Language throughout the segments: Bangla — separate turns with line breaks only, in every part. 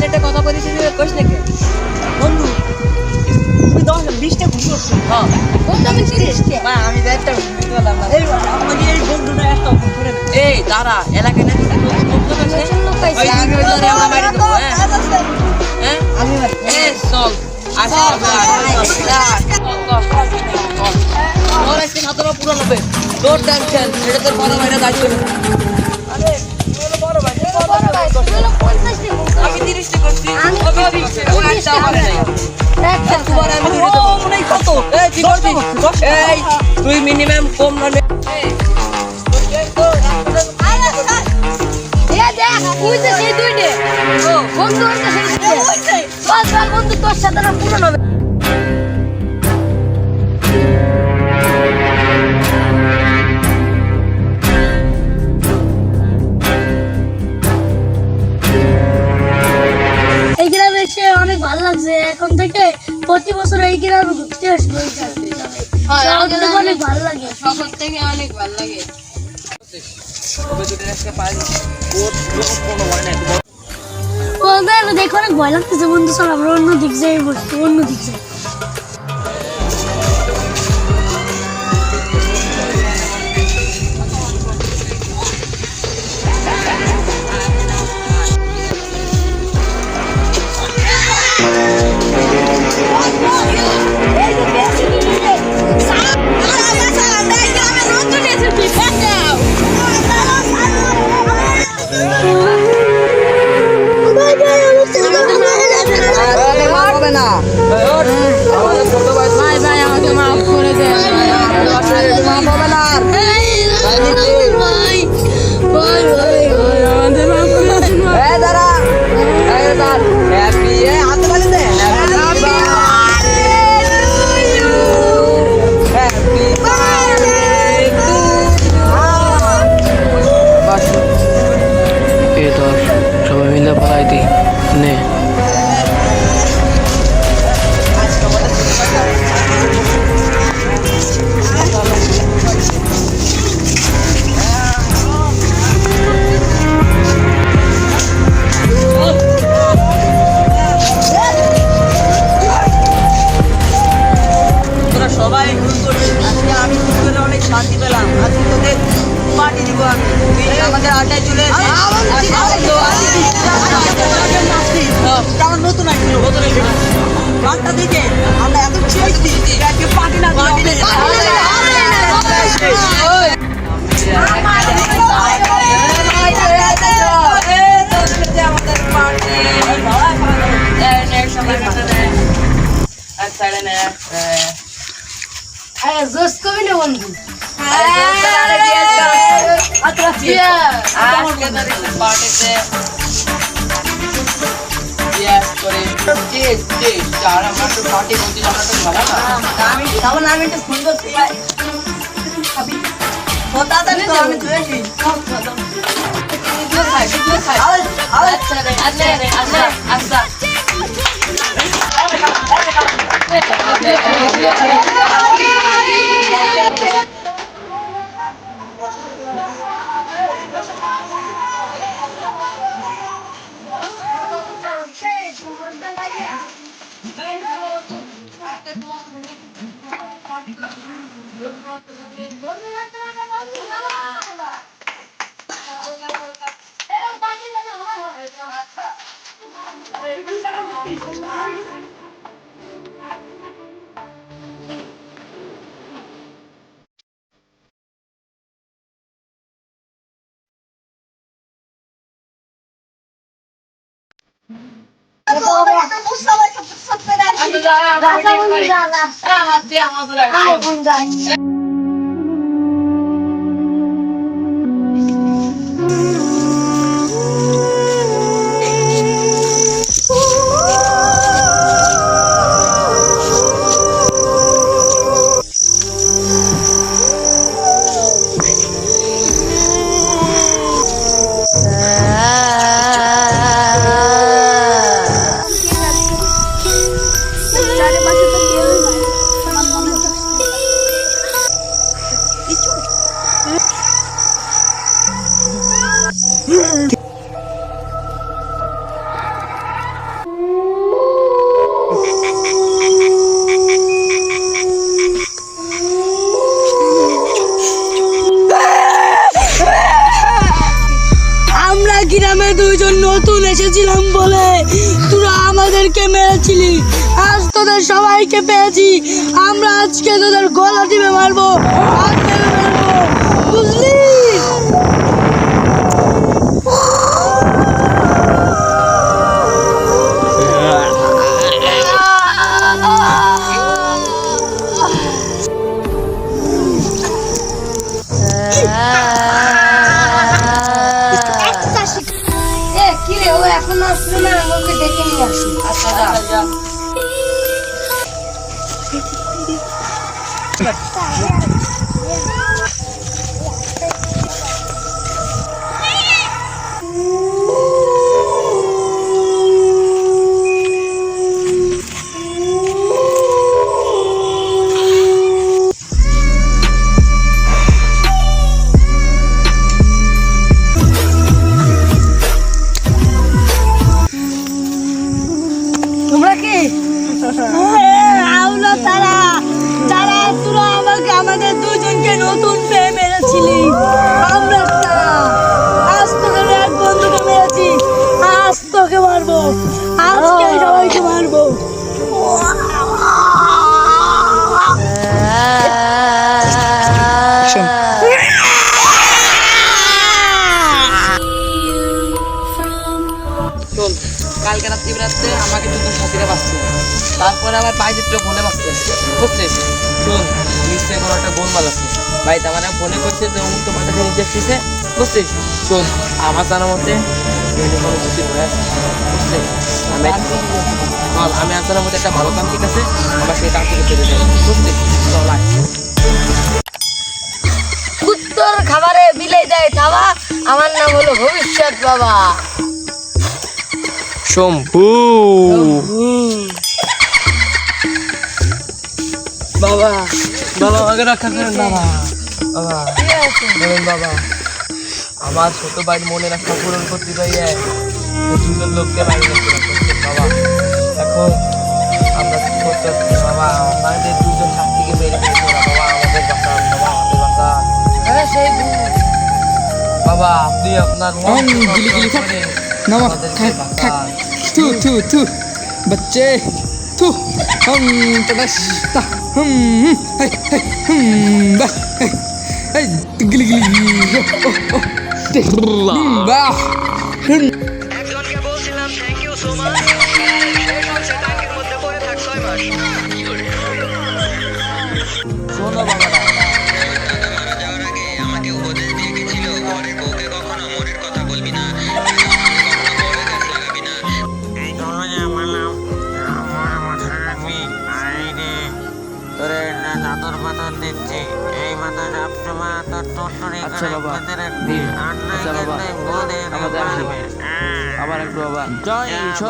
জানি একটা কথা বলিস কইস নাকি?
বন্ধু তুমি দশ বিশটা ঘুম করছ
হ্যাঁ।
বন্ধু আমি
তো একটা পারলাম না।
এই আমাদের এই বন্ধুটা একটা ঘুম করে
এই দাঁড়া এলাকায় নাকি হ্যাঁ? হ্যাঁ? চল। তোর পুরো হবে। তোর টেনশন এটা তোর বড় ভাইরা দায়িত্ব আমি তিরিশটা করছি তুই মিনিমাম কম না
বন্ধু তোর সাথে পুরো ভালো লাগে দেখো অনেক ভয় লাগতেছে বন্ধু সব আমরা অন্য দিক যাই অন্য দিক যাই।
হবে না ভাই
ভাই আমাকে মাফ করে দেন
মাফ হবে না
আমাদের
আড্ডায় চলে কারণ আমার নতুন আসছিল নতুন আসছিল গানটা দিকে। আমরা এত আজকে পার্টি না
পার্টিতে Yes, করে cheers, cheers. তো party করছি, আমরা তো ভালো না।
আমি তখন আমি একটু ফোন করছি ও তাড়াতাড়ি তো আমি চলে আসি আওয়াজ। Bundan.
Bundan. Bundan. Bundan.
Bundan. দুইজন নতুন এসেছিলাম বলে তোরা আমাদেরকে মেরেছিলি। আজ তোদের সবাইকে পেয়েছি। আমরা আজকে তোদের গলা দিবে মারবো। মারবো। বুঝলি?
এখন আসছে না আমি ওকে ডেকে নিয়ে আসি।
আচ্ছা যা।
মেরেছিলি আমরা আজ তোকে এক বন্ধুকে মেরেছি। আজ তোকে মারবো। আজকে সবাইকে মারবো।
শোন। কালকে রাত্রি বেড়াতে আমাকে দুজন সাথীরা বাঁচছে। তারপরে আবার পাই চিত্র ফোনে বাঁচছে। বুঝছিস? শোন নিশ্চয় কোনো একটা গোলমাল আছে। ভাই তার ফোনে করছে যে অমুক নির্দেশ দিছে? বুঝছিস শোন আমার জানার বুঝছিস আমি চল আমি আর মধ্যে একটা ভালো কাম ঠিক আছে আমার সেই কাম থেকে চলে যাই বুঝছিস চল আয়।
উত্তর খাবারে বিলাই দেয় থাবা। আমার নাম হলো ভবিষ্যৎ বাবা।
শম্ভু।
বাবা বাবা আমাকে রক্ষা করেন বাবা। বাবা বলুন বাবা আমার ছোট ভাইয়ের মনের আশা পূরণ করতে পারিয়ে এই দুজন লোককে বাইরে করতে বাবা এখন আমরা কি করতে পারছি না, বাবা আমাদের দুজন সাক্ষীকে মেরে ফেলছে ওরা, বাবা আমাদের বাঁচান বাবা আমাদের বাঁচান
আরে সেই ভূত।
বাবা আপনি আপনার মন
গিলি গিলি থাক।
করে
नमक
আমাদেরকে
थक थक
বাঁচান।
थू थू थू बच्चे थू हम तदस्ता हम বাহ একজনকে বলছিলাম থ্যাংক ইউ সো মাচ শেষ হচ্ছে টাঙ্কির মধ্যে পড়ে থাক ছয় মাস
শোনো বাবা
তোরে চাদর পাথর দিচ্ছি
আচ্ছা আচ্ছা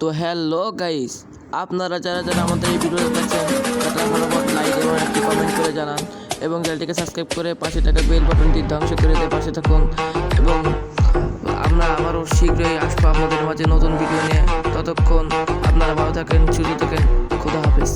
তো হ্যালো গাইস, আপনারা যারা যারা আমাদের এই ভিডিও দেখছেন কমেন্ট করে জানান এবং চ্যানেলটিকে সাবস্ক্রাইব করে পাশে থাকা বেল বাটনটি ধ্বংস করে দিয়ে পাশে থাকুন। এবং আমরা আবারও শীঘ্রই আসব আপনাদের মাঝে নতুন ভিডিও নিয়ে। ততক্ষণ আপনারা ভালো থাকেন, সুস্থ থাকেন। খুদা হাফেজ।